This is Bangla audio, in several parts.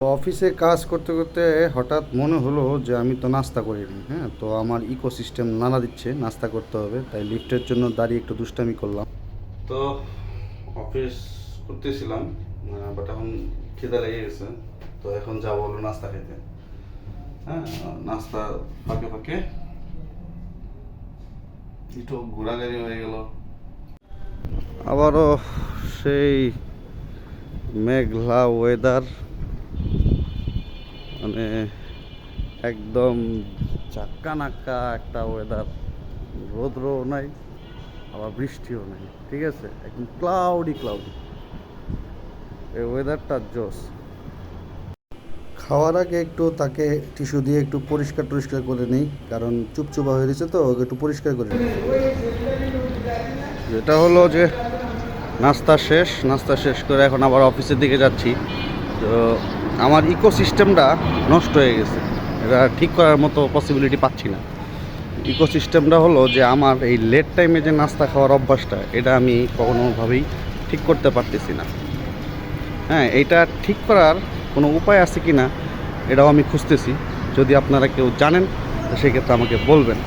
অফিসে কাজ করতে করতে হঠাৎ মনে হলো যে আমি তো নাস্তা করিনি হ্যাঁ? তো আমার ইকোসিস্টেম নানা দিচ্ছে নাস্তা করতে হবে তাই লিফটের জন্য দাঁড়িয়ে একটু দুষ্টামি করলাম। তো অফিস করতেছিলাম বাট এখন খিদে লেগে গেছে তো এখন যাব হলো নাস্তা খেতে। হ্যাঁ নাস্তা ফাঁকে ফাঁকে। একটু ঘোরাঘুরি হয়ে গেল। আবারও সেই মেঘলা ওয়েদার মানে একদম চাক্কা নাক্কা একটা ওয়েদার রোদ্রও নাই আবার বৃষ্টিও নাই ঠিক আছে? একদম ক্লাউডি ক্লাউডি এই ওয়েদারটা জোস খাওয়ার আগে একটু তাকে টিস্যু দিয়ে একটু পরিষ্কার টরিষ্কার করে নিই কারণ চুপচুপা হয়ে গেছে তো ওকে একটু পরিষ্কার করে নিই। যেটা হলো যে নাস্তা শেষ নাস্তা শেষ করে এখন আবার অফিসের দিকে যাচ্ছি। তো আমার ইকোসিস্টেমটা নষ্ট হয়ে গেছে। এটা ঠিক করার মতো পসিবিলিটি পাচ্ছি না। ইকোসিস্টেমটা হলো যে আমার এই লেট টাইমে যে নাস্তা খাওয়ার অভ্যাসটা, এটা আমি কখনোভাবেই ঠিক করতে পারতেছি না। হ্যাঁ এইটা ঠিক করার কোনো উপায় আছে কি না এটাও আমি খুঁজতেছি। যদি আপনারা কেউ জানেন সেক্ষেত্রে আমাকে বলবেন।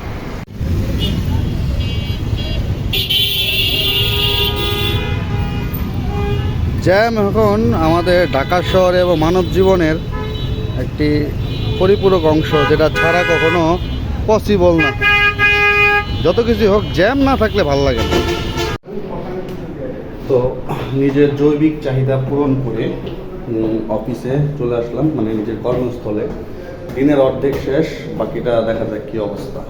জ্যাম এখন আমাদের ঢাকা শহরে এবং মানব জীবনের একটি পরিপূরক অংশ, যেটা ছাড়া কখনো পসিবল না। যত কিছু হোক, জ্যাম না থাকলে ভালো লাগে না। তো নিজের জৈবিক চাহিদা পূরণ করে অফিসে চলে আসলাম মানে নিজের কর্মস্থলে। দিনের অর্ধেক শেষ, বাকিটা দেখা যাক কী অবস্থা।